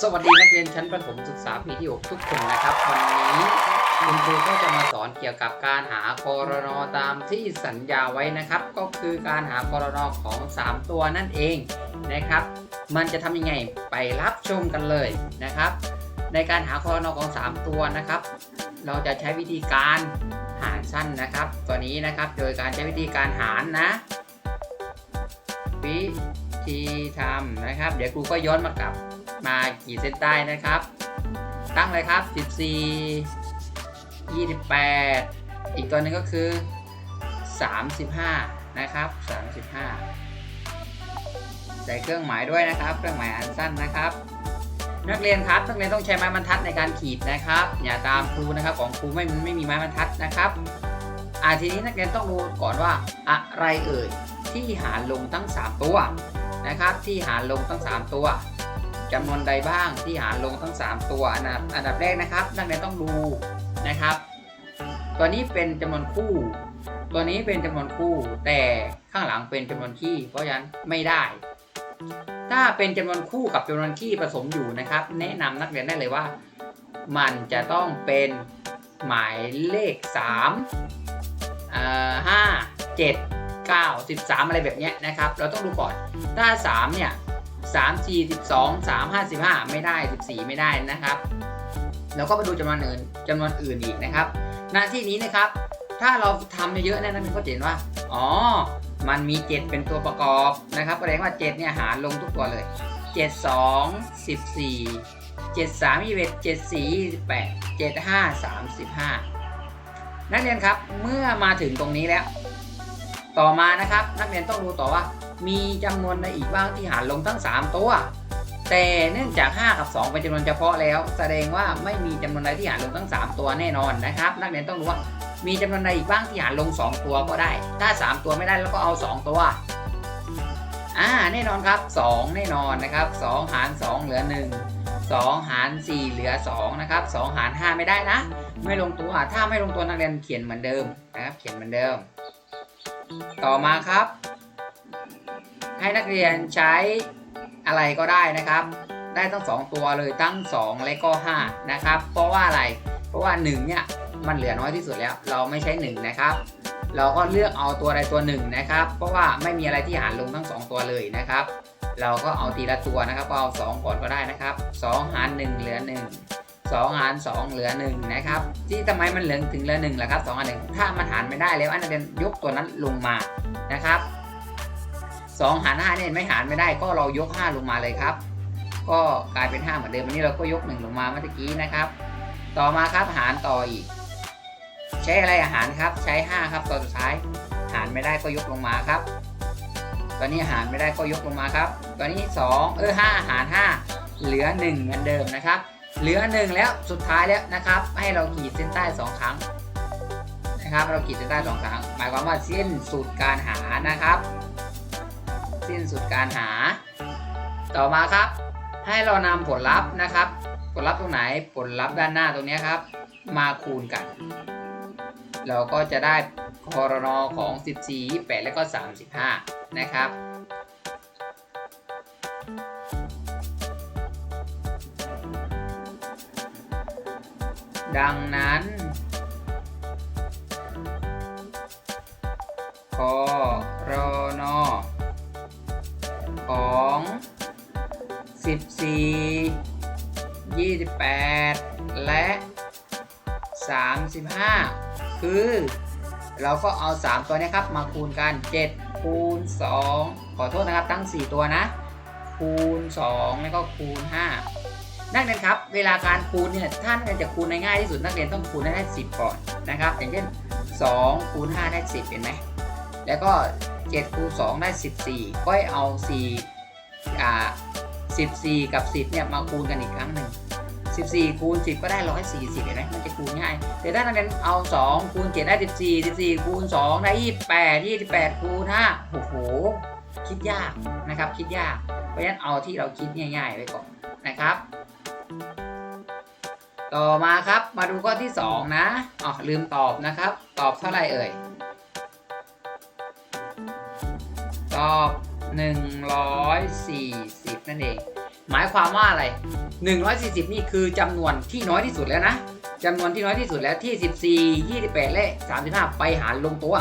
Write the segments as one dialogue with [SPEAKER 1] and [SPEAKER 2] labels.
[SPEAKER 1] สวัสดีนักเรียนชั้นประถมศึกษาปีที่ 6 ทุกคนนะครับ วันนี้คุณครูก็จะมาสอนเกี่ยวกับการหาคอรนอตามที่สัญญาไว้นะครับ ก็คือการหาคอรนอของ 3 ตัวนั่นเองนะครับ มันจะทำยังไงไปรับชมกันเลยนะครับ ในการหาคอรนอของ 3 ตัวนะครับ เราจะใช้วิธีการหารสั้นนะครับ ตัวนี้นะครับโดยการใช้วิธีการหารนะวิธีทำนะครับ เดี๋ยวครูก็ย้อนมากลับ มาขีดเส้นใต้นะครับ ตั้งเลยครับ 14 28 อีกตัวนึงก็คือ 35 นะครับ 35 ใส่เครื่องหมายด้วยนะครับ เครื่องหมายอันสั้นนะครับ นักเรียนครับนักเรียนต้องใช้ไม้บรรทัดในการขีดนะครับ อย่าตามครูนะครับของครูไม่ไม่มีไม้บรรทัดนะครับอาทีนี้นักเรียนต้องรู้ก่อนว่าอะไรเอ่ยที่หารลงทั้ง 3 ตัวนะครับ ที่หารลงทั้ง 3 ตัว จำนวนใดบ้างที่หารลงทั้ง 3 ตัวอันดับอันดับแรกนะครับนักเรียนต้องดูนะครับ ตัวนี้เป็นจำนวนคู่ ตัวนี้เป็นจำนวนคู่ แต่ข้างหลังเป็นจำนวนคี่ เพราะฉะนั้นไม่ได้ ถ้าเป็นจำนวนคู่กับจำนวนคี่ผสมอยู่นะครับ แนะนำนักเรียนได้เลยว่า มันจะต้องเป็นหมายเลข3เอ่อ5 7 9 13 อะไรแบบนี้นะครับ เราต้องดูก่อนถ้า 3 เนี่ย 3 4 12 3 5 15 ไม่ได้ 14 ไม่ได้นะครับ แล้วก็มาดูจำนวนอื่นจำนวนอื่นอีกนะครับ หน้าที่นี้นะครับ ถ้าเราทำเยอะๆนี่ยนักเรียนก็จะเห็นว่า อ๋อ มันมี 7 เป็นตัวประกอบนะครับแสดงว่า 7 เนี่ยหารลงทุกตัวเลย 7 2 14 7 3 21 7 4 28 7 5 35 นักเรียนครับ เมื่อมาถึงตรงนี้แล้ว ต่อมานะครับ นักเรียนต้องดูต่อว่า มีจำนวนใดอีกบ้างที่หารลงทั้ง 3 ตัว แต่เนื่องจาก 5 กับ 2 เป็นจำนวนเฉพาะแล้ว แสดงว่าไม่มีจำนวนใดที่หารลงทั้ง 3 ตัวแน่นอนนะครับ นักเรียนต้องรู้ว่ามีจำนวนใดอีกบ้างที่หารลง 2 ตัวก็ได้ ถ้า 3 ตัวไม่ได้แล้วก็เอา 2 ตัวอ่าแน่นอนครับ 2 แน่นอนนะครับ 2 หาร 2 เหลือ 1 2 หาร 4 เหลือ 2 นะครับ 2 หาร 5 ไม่ได้นะ ไม่ลงตัวถ้าไม่ลงตัวนักเรียนเขียนเหมือนเดิมนะครับ เขียนเหมือนเดิม ต่อมาครับ ให้นักเรียนใช้อะไรก็ได้นะครับ ได้ทั้ง 2 ตัวเลยทั้ง 2 และก็ 5 นะครับ เพราะว่าอะไร เพราะว่า 1 เนี่ย มันเหลือน้อยที่สุดแล้ว เราไม่ใช้ 1 นะครับ เราก็เลือกเอาตัวใดตัวหนึ่งนะครับ เพราะว่าไม่มีอะไรที่หารลงทั้ง 2 ตัวเลยนะครับ เราก็เอาทีละตัวนะครับก็เอา 2 ก่อนก็ได้นะครับ 2 หาร 1 เหลือ 1 2 หาร 2 เหลือ 1 นะครับ ที่ทำไมมันเหลือถึงเหลือ1ล่ะครับ2หาร1ถ้ามันหารไม่ได้แล้วอันนั้นเป็นยกตัวนั้นลงมานะครับ2หาร5เนี่ยไม่หารไม่ได้ก็เรายก 5 ลงมาเลยครับ ก็กลายเป็น 5 เหมือนเดิมวันนี้เราก็ยก 1 ลงมาเมื่อกี้นะครับ ต่อมาครับหารต่ออีก ใช้อะไรอาหารครับใช้ 5 ครับตัวสุดท้าย หารไม่ได้ก็ยกลงมาครับตอนนี้หารไม่ได้ก็ยกลงมาครับ ตอนนี้ 2 เออ5หาร 5 เหลือ 1 เหมือนเดิมนะครับ เหลือ1แล้วสุดท้ายแล้วนะครับ ให้เราขีดเส้นใต้2ครั้งนะครับ เราขีดเส้นใต้2ครั้ง หมายความว่าสิ้นสุดการหานะครับ สิ้นสุดการหา ต่อมาครับ ให้เรานำผลลัพธ์นะครับ ผลลัพธ์ตรงไหนผลลัพธ์ด้านหน้าตรงนี้ครับ มาคูณกัน เราก็จะได้คอรนอของ 14 28 และก็ 35 นะครับ ดังนั้นคอรนอของ 14 28 และ 35 คือ เราก็เอา 3 ตัวนี้ครับ มาคูณกัน 7 คูณ 2 ขอโทษนะครับ ตั้ง 4 ตัวนะ คูณ 2 แล้วก็คูณ 5 นักเรียนครับ เวลาการคูณเนี่ยถ้านจะคูณในง่ายที่สุดนักเรียนต้องคูณให้ได้ 10 ก่อนนะครับ อย่างเช่น2คูณ5ได้ 10 เห็นไหมแล้วก็7คูณ2ได้ 14 ก็ให้เอา4อ่า14 กับ 10เนี่ยมาคูณกันอีกครั้งหนึ่ง14คูณ10 ก็ได้ 140เห็นไหมมันจะคูณง่าย แต่ถ้านักเรียนเอา 2คูณ7ได้ 14 14คูณ2ได้ 28 28คูณ5โอ้โหคิดยากนะครับคิดยาก เพราะฉะนั้นเอาที่เราคิดง่าย ๆ ไว้ก่อนนะครับ ต่อมาครับมาดูข้อที่ 2 นะอ๋อลืมตอบนะครับ ตอบเท่าไหร่เอ่ย ตอบ 140 นั่นเอง หมายความว่าอะไร 140 นี่คือจำนวนที่น้อยที่สุดแล้วนะจำนวนที่น้อยที่สุดแล้วที่ 14 28 และ 35 ไปหารลงตัว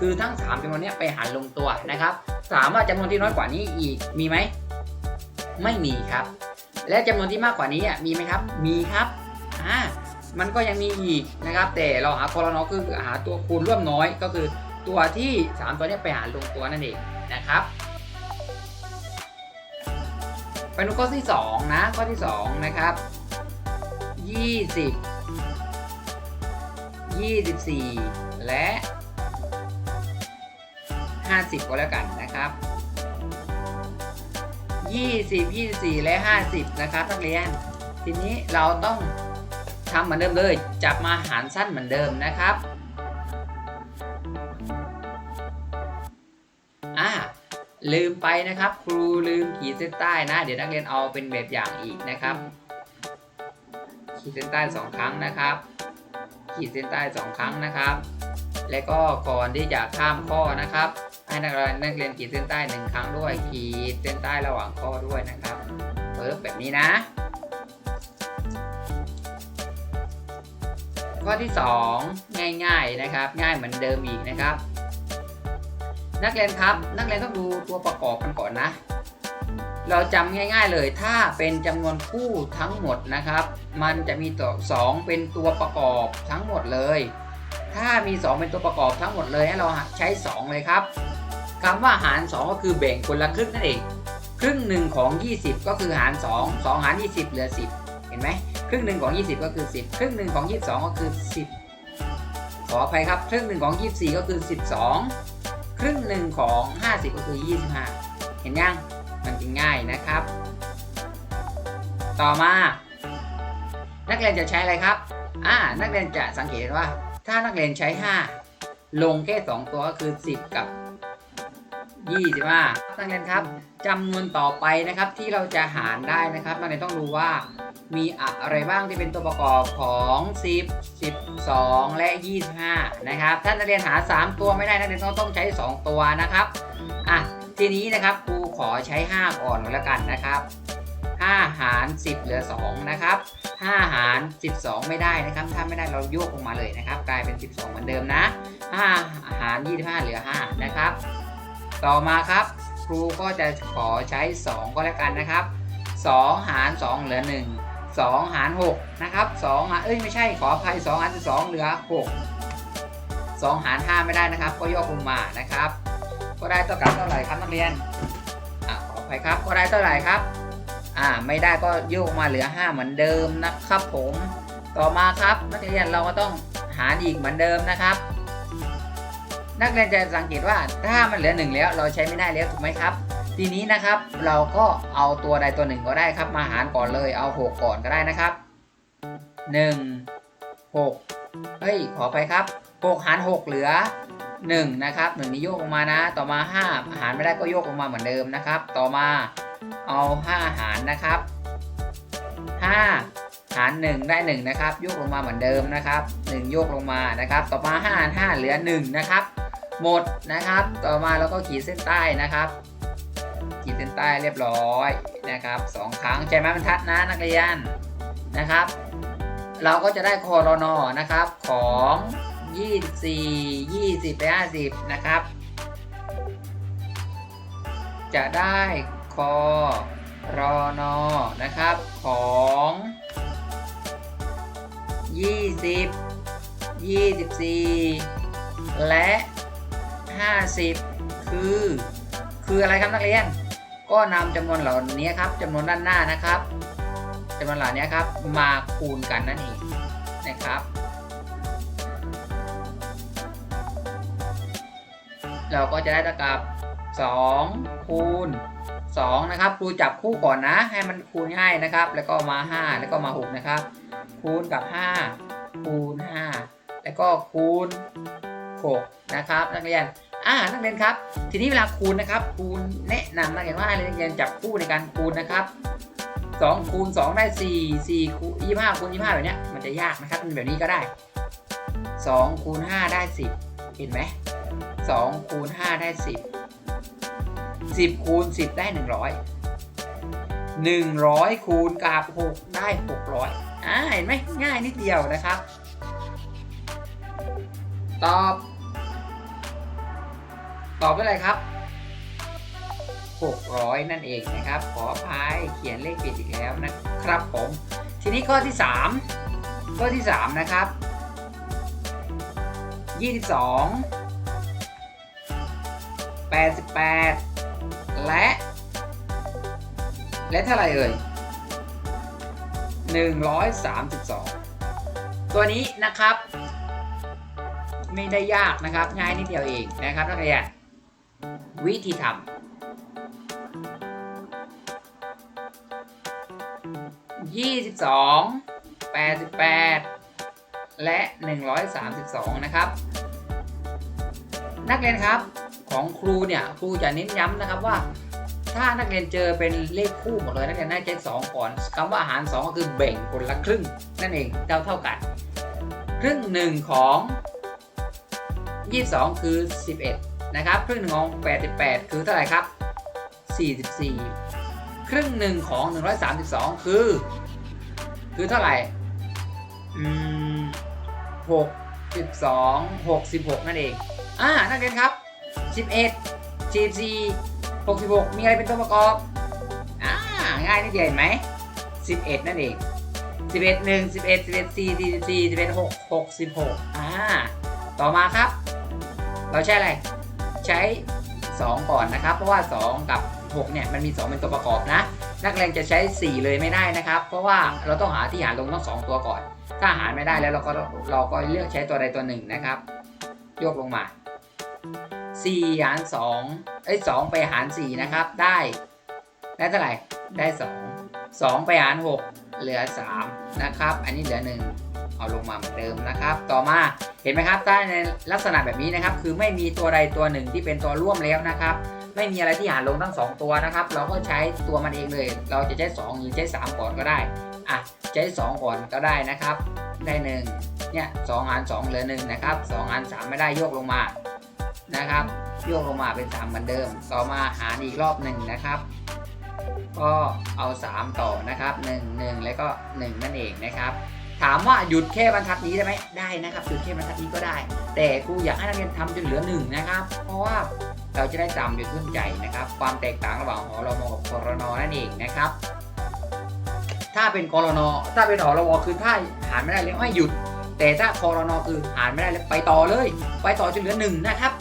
[SPEAKER 1] คือทั้ง 3จำนวนนี้ไปหารลงตัวนะครับถามว่าจำนวนที่น้อยกว่านี้อีกมีไหม ไม่มีครับ และจำนวนที่มากกว่านี้มีไหมครับ มีครับอ่ามันก็ยังมีอีกนะครับ แต่เราหาคอรนอคือหาตัวคูณร่วมน้อยก็คือตัวที่ 3 ตัวนี้ไปหารลงตัวนั่นเองนะครับไปดูข้อที่ 2 นะ ข้อที่ 2 นะครับ 20 24 และ 50 ก็แล้วกันนะครับ 20 24 และ 50 นะครับนักเรียน ทีนี้เราต้องทำเหมือนเดิมเลย จับมาหารสั้นเหมือนเดิมนะครับอ่าลืมไปนะครับ ครูลืมขีดเส้นใต้นะ เดี๋ยวนักเรียนเอาเป็นแบบอย่างอีกนะครับ ขีดเส้นใต้สองครั้งนะครับ ขีดเส้นใต้สองครั้งนะครับ และก็ก่อนที่จะข้ามข้อนะครับ ให้นักเรียนนักเรียนขีดเส้นใต้หนึ่งครั้งด้วย ขีดเส้นใต้ระหว่างข้อด้วยนะครับเปิดแบบนี้นะ ข้อที่ 2 ง่ายๆนะครับ ง่ายเหมือนเดิมอีกนะครับ นักเรียนครับนักเรียนต้องดูตัวประกอบกันก่อนนะ เราจำง่าย ๆเลยถ้าเป็นจำนวนคู่ทั้งหมดนะครับ มันจะมีตัว2เป็นตัวประกอบทั้งหมดเลย ถ้ามี 2 เป็นตัวประกอบทั้งหมดเลยให้เราใช้ 2 เลยครับ คำว่าหาร 2 ก็คือแบ่งคนละครึ่งนั่นเอง ครึ่งหนึ่งของ 20 ก็คือหาร 2 2 หาร 20 เหลือ 10 เห็นไหมครึ่งหนึ่งของ 20 ก็คือ 10 ครึ่งหนึ่งของ 22 ก็คือ 10 ขออภัยครับ ครึ่งหนึ่งของ 24 ก็คือ 12 ครึ่งหนึ่งของ 50 ก็คือ 25 เห็นยังมันจะง่ายนะครับ ต่อมา นักเรียนจะใช้อะไรครับอ่านักเรียนจะสังเกตว่า ถ้านักเรียนใช้ 5 ลงแค่ 2 ตัวก็คือ 10 กับ 25นักเรียนครับจำนวนต่อไปนะครับที่เราจะหารได้นะครับนักเรียนต้องรู้ว่ามีอะไรบ้างที่เป็นตัวประกอบของ 10 12 และ 25 นะครับ ถ้านักเรียนหา 3 ตัวไม่ได้นักเรียนต้องต้องใช้ 2 ตัวนะครับอะทีนี้นะครับครูขอใช้ 5 ก่อนแล้วกันนะครับ 5 หาร 10 เหลือ 2 นะครับ 5 หาร 12 ไม่ได้นะครับ ถ้าไม่ได้เราโยกลงมาเลยนะครับ กลายเป็น 12 เหมือนเดิมนะ 5 หาร 25 เหลือ 5 นะครับ ต่อมาครับ ครูก็จะขอใช้ 2 ก็แล้วกันนะครับ 2 หาร 2 เหลือ 1 2 หาร 6 นะครับ2หารเอ้ยไม่ใช่ขออภัย 2 หาร 12 เหลือ 6 2 หาร 5 ไม่ได้นะครับ ก็โยกลงมานะครับ ก็ได้เท่ากับเท่าไหร่ครับนักเรียนอ่าขออภัยครับ ก็ได้เท่าไหร่ครับอ่าไม่ได้ก็โยกมาเหลือ 5 เหมือนเดิมนะครับผม ต่อมาครับนักเรียนเราก็ต้องหารอีกเหมือนเดิมนะครับ นักเรียนจะสังเกตว่าถ้ามันเหลือ 1 แล้วเราใช้ไม่ได้แล้วถูกไหมครับ ทีนี้นะครับเราก็เอาตัวใดตัวหนึ่งก็ได้ครับ มาหารก่อนเลยเอา 6 ก่อนก็ได้นะครับ 1 6เฮ้ยขอไปครับ6หาร 6 เหลือ 1 นะครับ1นี้โยกลงมานะ ต่อมา 5 หารไม่ได้ก็โยกลงมาเหมือนเดิมนะครับ ต่อมาเอา 5 หารนะครับ 5หาร 1 ได้ 1 นะครับ โยกลงมาเหมือนเดิมนะครับ 1 โยกลงมานะครับ ต่อมา5หาร5เหลือ 1 นะครับ หมดนะครับ ต่อมาเราก็ขีดเส้นใต้นะครับ ขีดเส้นใต้เรียบร้อยนะครับสองครั้งใช้ไม้บรรทัดนะนักเรียนนะครับ เราก็จะได้คอรนอนะครับของ24 20ไป50 นะครับ จะได้คอรอนอนะครับของ 20 24 และ 50 คือ คืออะไรครับนักเรียน ก็นำจำนวนเหล่านี้ครับจำนวนด้านหน้านะครับจำนวนเหล่านี้ครับมาคูณกันนั่นเองนะครับ เราก็จะได้เท่ากับ 2 คูณ 2 นะครับครูจับคู่ก่อนนะ ให้มันคูณง่ายนะครับ แล้วก็มา 5 แล้วก็มา 6 นะครับ คูณกับ 5 คูณ 5 แล้วก็คูณ 6นะครับนักเรียนอ่านักเรียนครับ ทีนี้เวลาคูณนะครับคูณแนะนำนักเรียนว่าให้นักเรียนจับคู่ในการคูณนะครับ2คูณ2ได้4 4คูณ25คูณ25แบบเนี้ยมันจะยากนะครับเป็นแบบนี้ก็ได้2คูณ5ได้ 10 เห็นไหม2คูณ5ได้ 10 10คูณ10 ได้ 100 100คูณกับ6ได้ 600อ่าเห็นไหมง่ายนิดเดียวนะครับ ตอบ ตอบด้วยอะไรครับ 600 นั่นเองนะครับ ขออภัยเขียนเลขผิดอีกแล้วนะครับผม ทีนี้ข้อที่ 3 ข้อที่ 3 นะครับ 22 88 และ และเท่าไหร่เอ่ย132 ตัวนี้นะครับ ไม่ได้ยากนะครับ ง่ายนิดเดียวเองนะครับนักเรียน วิธีทำยี่สิบสองแปดสิบแปดและหนึ่งร้อยสามสิบสองนะครับ นักเรียนครับของครูเนี่ยครูจะเน้นย้ำนะครับว่า ถ้านักเรียนเจอเป็นเลขคู่หมดเลยนักเรียนน่าจะสองก่อนคำว่าอาหาร 2 ก็คือแบ่งคนละครึ่ง นั่นเองเท่าเท่ากัน ครึ่งหนึ่งของ 22 คือ 11 นะครับครึ่งหนึ่งของ 88 คือเท่าไหร่ครับ 44 ครึ่งหนึ่งของ 132 คือ คือเท่าไหร่อืม62 66 นั่นเอง อ่านักเรียนครับ 11 44 66 มีอะไรเป็นตัวประกอบ อ่า ง่ายนิดเดียวเห็นไหม 11 นั่นเอง 11 1 11 11 4 44 11 6 66 อ่า ต่อมาครับ เราใช้อะไร ใช้ 2 ก่อนนะครับ เพราะว่า 2 กับ 6 เนี่ย มันมี 2 เป็นตัวประกอบนะ นักเรียนจะใช้ 4 เลยไม่ได้นะครับ เพราะว่าเราต้องหาที่หารลงทั้ง2ตัวก่อน ถ้าหารไม่ได้แล้วเราก็เราก็เลือกใช้ตัวใดตัวหนึ่งนะครับ ยกลงมา 4 หาร2เอ้ย2ไปหาร 4 นะครับ ได้ ได้เท่าไหร่ ได้ 2 2 ไปหาร 6 เหลือ 3 นะครับ อันนี้เหลือ 1 เอาลงมาเหมือนเดิมนะครับ ต่อมาเห็นไหมครับถ้าในลักษณะแบบนี้นะครับ คือไม่มีตัวใดตัวหนึ่งที่เป็นตัวร่วมแล้วนะครับ ไม่มีอะไรที่หารลงทั้ง 2 ตัวนะครับ เราก็ใช้ตัวมันเองเลย เราจะใช้ 2 หรือใช้ 3 ก่อนก็ได้อะใช้ 2 ก่อนก็ได้นะครับ ได้ 1 เนี่ย2หาร2เหลือ1นะครับ2หาร3ไม่ได้โยกลงมานะครับโยกลงมาเป็น 3 เหมือนเดิม ต่อมาหารอีกรอบหนึ่งนะครับ ก็เอา 3 ต่อนะครับ 1 1 แล้วก็ 1 นั่นเองนะครับ ถามว่าหยุดแค่บรรทัดนี้ได้ไหมได้นะครับหยุดแค่บรรทัดนี้ก็ได้ แต่ครูอยากให้นักเรียนทำจนเหลือ1นะครับ เพราะว่าเราจะได้จำอยู่ขึ้นใจนะครับ ความแตกต่างระหว่างหอรมกับกรนนั่นเองนะครับ ถ้าเป็นกรนถ้าเป็นหอรมคือถ้าหารไม่ได้แล้วให้หยุด แต่ถ้ากรนคือหารไม่ได้แล้วไปต่อเลย ไปต่อจนเหลือ1นะครับ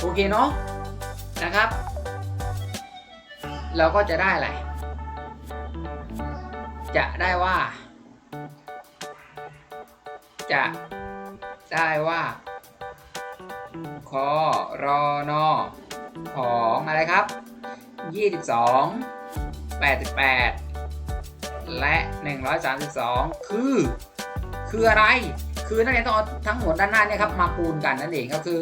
[SPEAKER 1] โอเคเนาะนะครับ เราก็จะได้อะไรจะได้ว่า จะได้ว่าคอรอนอของอะไรครับ 22 88 และ 132 คือ คืออะไร คือนักเรียนต้องเอาทั้งหมดด้านหน้าเนี่ยครับมาคูณกันนั่นเองก็คือ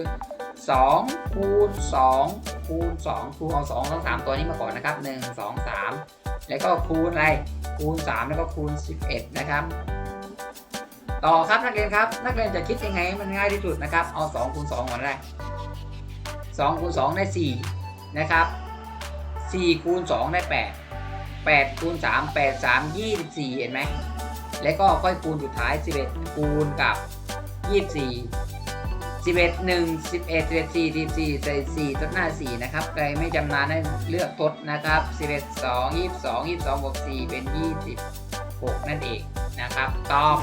[SPEAKER 1] 2 คูณ 2 คูณ 2 คูณเอา2ทั้ง3ตัวนี้มาก่อนนะครับ 1 2 3 แล้วก็คูณอะไร คูณ 3 แล้วก็คูณ 11 นะครับ ต่อครับนักเรียนครับ นักเรียนจะคิดยังไงมันง่ายที่สุดนะครับ เอา2คูณ2ก่อนได้2คูณ2ได้4นะครับ4คูณ2ได้8 8คูณ3 8 3 24 เห็นไหม แล้วก็ค่อยคูณสุดท้าย 11 คูณกับ 24 11 1 11 11 4 14ใส่4ทดหน้า 4 นะครับ ใครไม่จำนานให้เลือกทดนะครับ 11 2 22 22บวก4เป็น 26 นั่นเองนะครับตอบ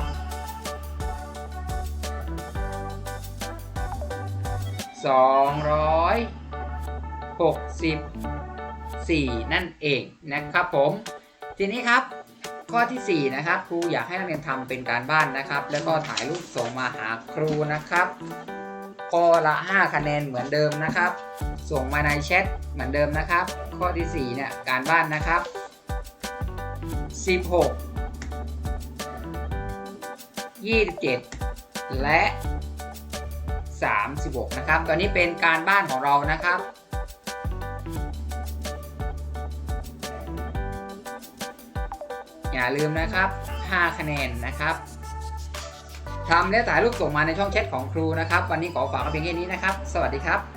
[SPEAKER 1] 264 นั่นเองนะครับผม ทีนี้ครับข้อที่ 4 นะครับ ครูอยากให้นักเรียนทำเป็นการบ้านนะครับ แล้วก็ถ่ายรูปส่งมาหาครูนะครับข้อละ 5 คะแนนเหมือนเดิมนะครับ ส่งมาในแชทเหมือนเดิมนะครับ ข้อที่ 4 เนี่ยการบ้านนะครับ 16 27 และ 36 นะครับ ตอนนี้เป็นการบ้านของเรานะครับ อย่าลืมนะครับ 5 คะแนนนะครับทำและถ่ายรูปส่งมาในช่องแชทของครูนะครับ วันนี้ขอฝากเพียงแค่นี้นะครับ สวัสดีครับ